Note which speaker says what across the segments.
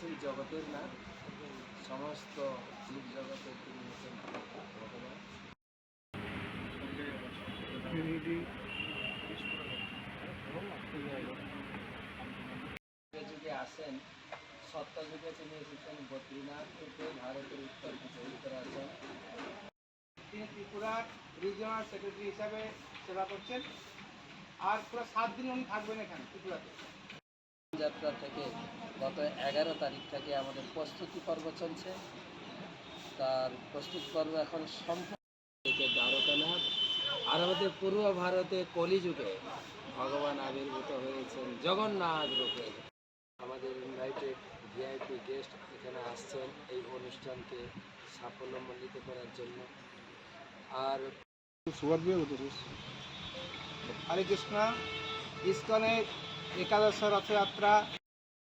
Speaker 1: হচ্ছেন জগতের না, সমস্ত জীব জগতের তিনি হচ্ছেন ভগবান। যুগে আসেন সত্য যুগে তিনি এসেছেন বদ্রীনাথ রূপে ভারতের উত্তর দিকে উত্তরাঞ্চল
Speaker 2: তিনি ত্রিপুরার রিজিওনাল সেক্রেটারি হিসাবে সেবা করছেন। আর পুরো সাত দিন উনি থাকবেন এখানে ত্রিপুরাতে।
Speaker 1: যাত্রা থেকে গত এগারো তারিখ থেকে আমাদের প্রস্তুতি পর্ব চলছে। তার প্রস্তুত পর্ব এখন সম্পূর্ণ দ্বারকানাথ। আর আমাদের পূর্ব ভারতে কলিযুগে ভগবান আবির্ভূত হয়েছেন জগন্নাথ রূপে। আমাদের ইনভাইটেড ভিআইপি গেস্ট এখানে আসছেন এই অনুষ্ঠানকে সাফল্যমণ্ডিত করার জন্য। আর
Speaker 2: হরে কৃষ্ণ। ইস্কনের একাদশ রথযাত্রা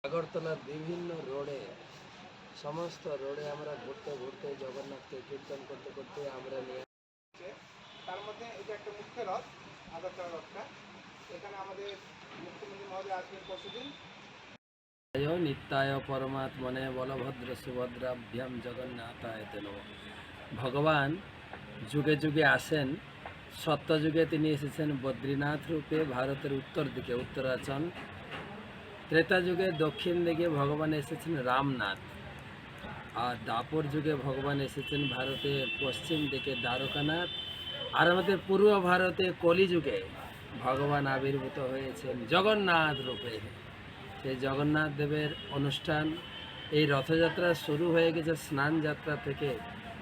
Speaker 1: আগরতলার বিভিন্ন রোডে সমস্ত রোডে আমরা ঘুরতে ঘুরতে জগন্নাথকে কীর্তন করতে করতে আমরা নিয়ে
Speaker 2: তার মধ্যে এটা একটা মুখ্য রথ আগরতলা রথটা। এখানে আমাদের মুখ্যমন্ত্রী মহোদয় আসবেন পরশুদিন।
Speaker 1: নিত্যায় পরমাত্মনে বলভদ্র সুভদ্রাভ্যাম জগন্নাথায় নম ভগবান যুগে যুগে আসেন সত্য যুগে তিনি এসেছেন বদ্রীনাথ রূপে ভারতের উত্তর দিকে উত্তরাচল। ত্রেতা যুগে দক্ষিণ দিকে ভগবান এসেছেন রামনাথ, আর দাপর যুগে ভগবান এসেছেন ভারতের পশ্চিম দিকে দ্বারকানাথ, আর আমাদের পূর্ব ভারতে কলিযুগে ভগবান আবির্ভূত হয়েছেন জগন্নাথ রূপে। সেই জগন্নাথ দেবের অনুষ্ঠান, এই রথযাত্রা শুরু হয়ে গেছে স্নান যাত্রা থেকে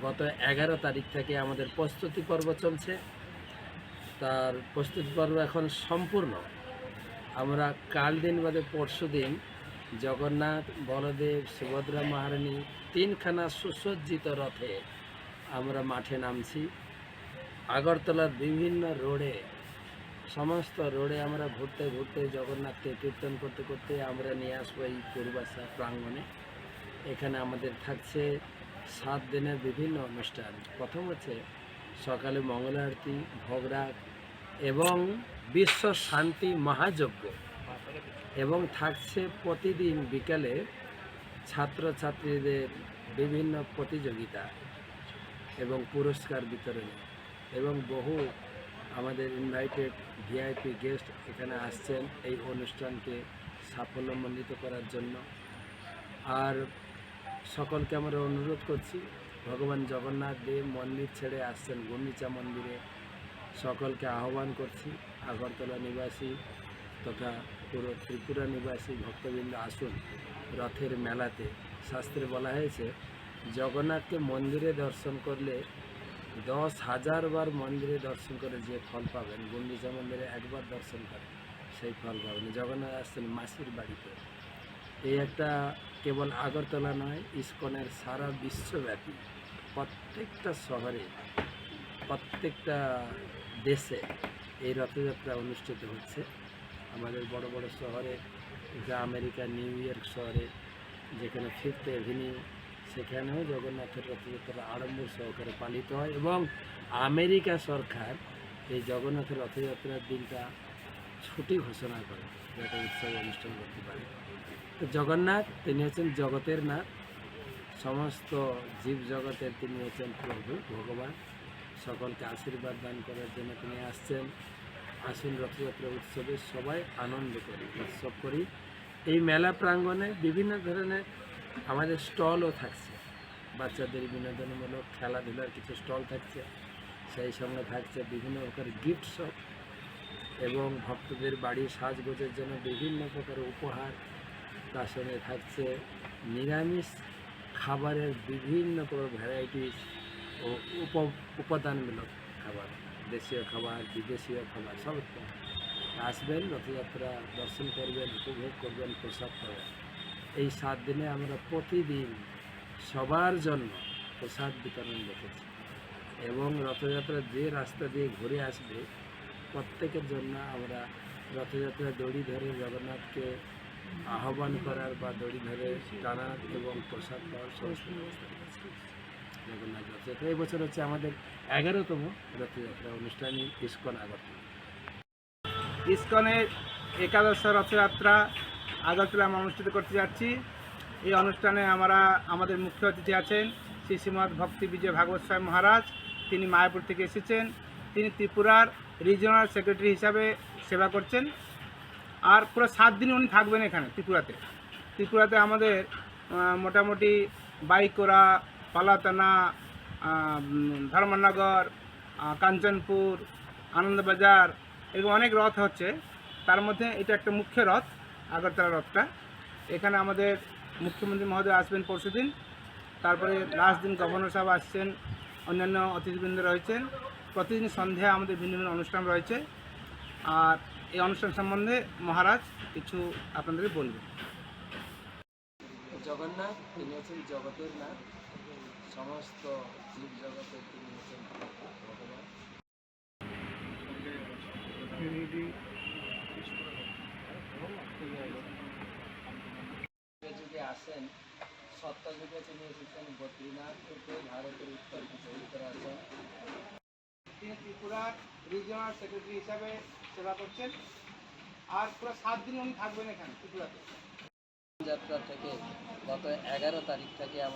Speaker 1: গত এগারো তারিখ থেকে আমাদের প্রস্তুতি পর্ব চলছে। তার প্রস্তুতি পর্ব এখন সম্পূর্ণ। আমরা কাল দিন বাদে পরশু দিন জগন্নাথ, বলদেব, সুভদ্রা মহারানী তিনখানা সুসজ্জিত রথে আমরা মাঠে নামছি। আগরতলার বিভিন্ন রোডে, সমস্ত রোডে আমরা ঘুরতে ঘুরতে জগন্নাথকে কীর্তন করতে করতে আমরা নিয়ে আসব এই পূর্বাশা প্রাঙ্গণে। এখানে আমাদের থাকছে সাত দিনের বিভিন্ন অনুষ্ঠান। প্রথম হচ্ছে সকালে মঙ্গল আরতি ভোগরাগ এবং বিশ্ব শান্তি মহাযজ্ঞ এবং থাকছে প্রতিদিন বিকালে ছাত্রছাত্রীদের বিভিন্ন প্রতিযোগিতা এবং পুরস্কার বিতরণী এবং বহু আমাদের ইনভাইটেড ভিআইপি গেস্ট এখানে আসছেন এই অনুষ্ঠানকে সাফল্যমণ্ডিত করার জন্য। আর সকলকে আমরা অনুরোধ করছি, ভগবান জগন্নাথ দেব মন্দির ছেড়ে আসছেন গুন্ডিচা মন্দিরে। সকলকে আহ্বান করছি। আগরতলা নিবাসী তথা পুরো ত্রিপুরা নিবাসী ভক্তবৃন্দ আসুন রথের মেলাতে। শাস্ত্রে বলা হয়েছে, জগন্নাথকে মন্দিরে দর্শন করলে দশ হাজার বার মন্দিরে দর্শন করে যে ফল পাবেন। গুন্ডিচা মন্দিরে একবার দর্শন করেন সেই ফল পাবেন। জগন্নাথ আসছেন মাসির বাড়িতে। এই একটা কেবল আগরতলা নয়, ইস্কনের সারা বিশ্বব্যাপী প্রত্যেকটা শহরে, প্রত্যেকটা দেশে এই রথযাত্রা অনুষ্ঠিত হচ্ছে। আমাদের বড় বড় শহরে, যা আমেরিকা, নিউ ইয়র্ক শহরে, যেখানে ফিফথ এভিনিউ, সেখানেও জগন্নাথের রথযাত্রা আড়ম্বর সহকারে পালিত হয় এবং আমেরিকা সরকার এই জগন্নাথের রথযাত্রার দিনটা ছুটি ঘোষণা করে যাতে উৎসব অনুষ্ঠান করতে পারে। তো জগন্নাথ, তিনি হচ্ছেন জগতের নাথ। সমস্ত জীব জগতের তিনি হচ্ছেন প্রভু, ভগবান। সকলকে আশীর্বাদ দান করার জন্য তিনি আসছেন। আসুন রথযাত্রা উৎসবে সবাই আনন্দ করি, উৎসব করি। এই মেলা প্রাঙ্গণে বিভিন্ন ধরনের আমাদের স্টলও থাকছে। বাচ্চাদের বিনোদনমূলক খেলাধুলার কিছু স্টল থাকছে, সেই সঙ্গে থাকছে বিভিন্ন প্রকার গিফট শপ এবং ভক্তদের বাড়ির সাজগোজের জন্য বিভিন্ন প্রকার উপহার। তার সঙ্গে থাকছে নিরামিষ খাবারের বিভিন্ন প্রকার ভ্যারাইটিস ও উপ, উপাদানমূলক খাবার। দেশীয় খাবার, বিদেশীয় খাবার, সব। আসবেন, রথযাত্রা, দর্শন করবেন, উপভোগ করবেন, প্রসাদ পাবেন। এই সাত দিনে আমরা প্রতিদিন সবার জন্য প্রসাদ বিতরণ রেখেছি এবং রথযাত্রা যে রাস্তা দিয়ে ঘুরে আসবে, প্রত্যেকের জন্য আমরা রথযাত্রা দড়ি ধরে জগন্নাথকে আহ্বান করার বা দড়ি ধরে টানার এবং প্রসাদ পাওয়ার সমস্ত ব্যবস্থা জগন্নাথ রথযাত্রা এই বছর হচ্ছে আমাদের এগারোতম রথযাত্রা অনুষ্ঠানই ইস্কন আগরতলা।
Speaker 2: ইস্কনের একাদশ রথযাত্রা আগরতলা আমরা অনুষ্ঠিত করতে যাচ্ছি। এই অনুষ্ঠানে আমরা আমাদের মুখ্য অতিথি আছেন শ্রী শ্রীমৎ ভক্তি বিজয় ভাগবত স্বামী মহারাজ। তিনি মায়াপুর থেকে এসেছেন। তিনি ত্রিপুরার রিজিওনাল সেক্রেটারি হিসাবে সেবা করছেন। আর পুরো সাত দিন উনি থাকবেন এখানে ত্রিপুরাতে। ত্রিপুরাতে আমাদের মোটামুটি বাইকোরা পালাতানা ধর্মনগর কাঞ্চনপুর, আনন্দবাজার, এরকম অনেক রথ হচ্ছে। তার মধ্যে এটা একটা মুখ্য রথ, আগরতলা রথটা। এখানে আমাদের মুখ্যমন্ত্রী মহোদয় আসবেন পরশু দিন। তারপরে লাস্ট দিন গভর্নর সাহেব আসছেন, অন্যান্য অতিথিবৃন্দ রয়েছেন। প্রতিদিন সন্ধ্যা আমাদের ভিন্ন ভিন্ন অনুষ্ঠান রয়েছে। আর এই অনুষ্ঠান সম্বন্ধে মহারাজ কিছু আপনাদের বলবেন।
Speaker 1: জগন্নাথ, তিনি হচ্ছেন জগতের নাথ। সমস্ত জীব জগতের তিনি হচ্ছেন ভগবান। যুগে আসেন সত্য যুগে তিনি এসেছেন বদ্রীনাথ থেকে ভারতের উত্তর উত্তরাঞ্চল
Speaker 2: তিনি ত্রিপুরার রিজিওনাল সেক্রেটারি হিসাবে সেবা করছেন। আর পুরো সাত দিন উনি থাকবেন এখানে ত্রিপুরাতে।
Speaker 1: যাত্রা থেকে গত এগারো তারিখ থেকে আমাদের